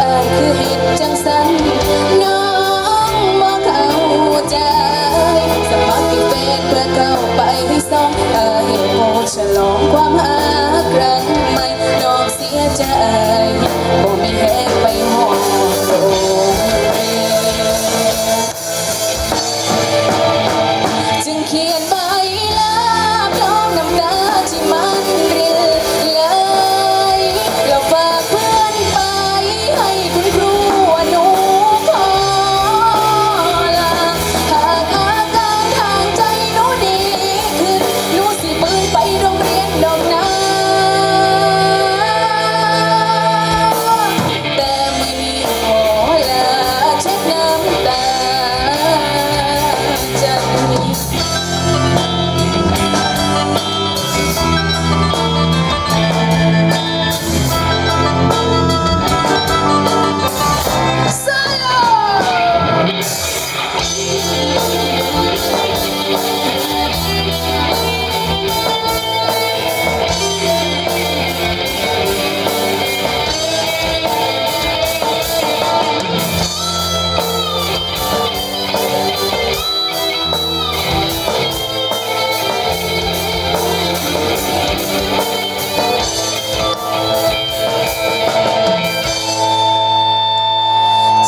อายคือเห็ดจังสันน้องบอกเขาใจ สมัครเป็นเพื่เขาไปให้ซ้อมอายโมฉลองความ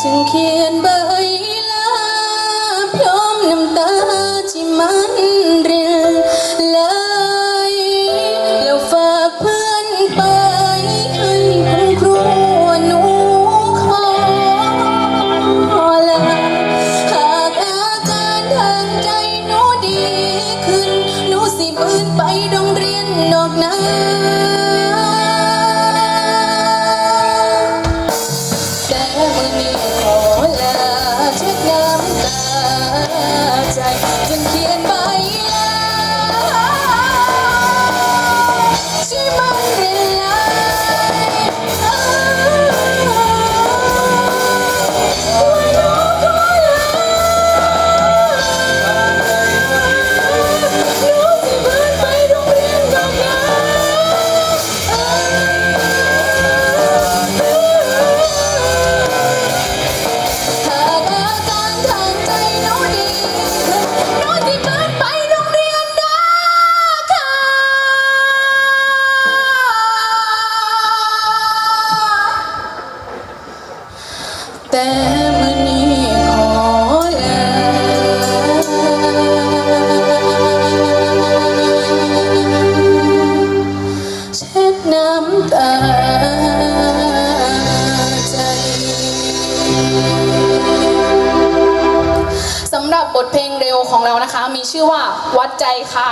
sinking, but. สำหรับบทเพลงเร็วของเรานะคะ มีชื่อว่าวัดใจค่ะ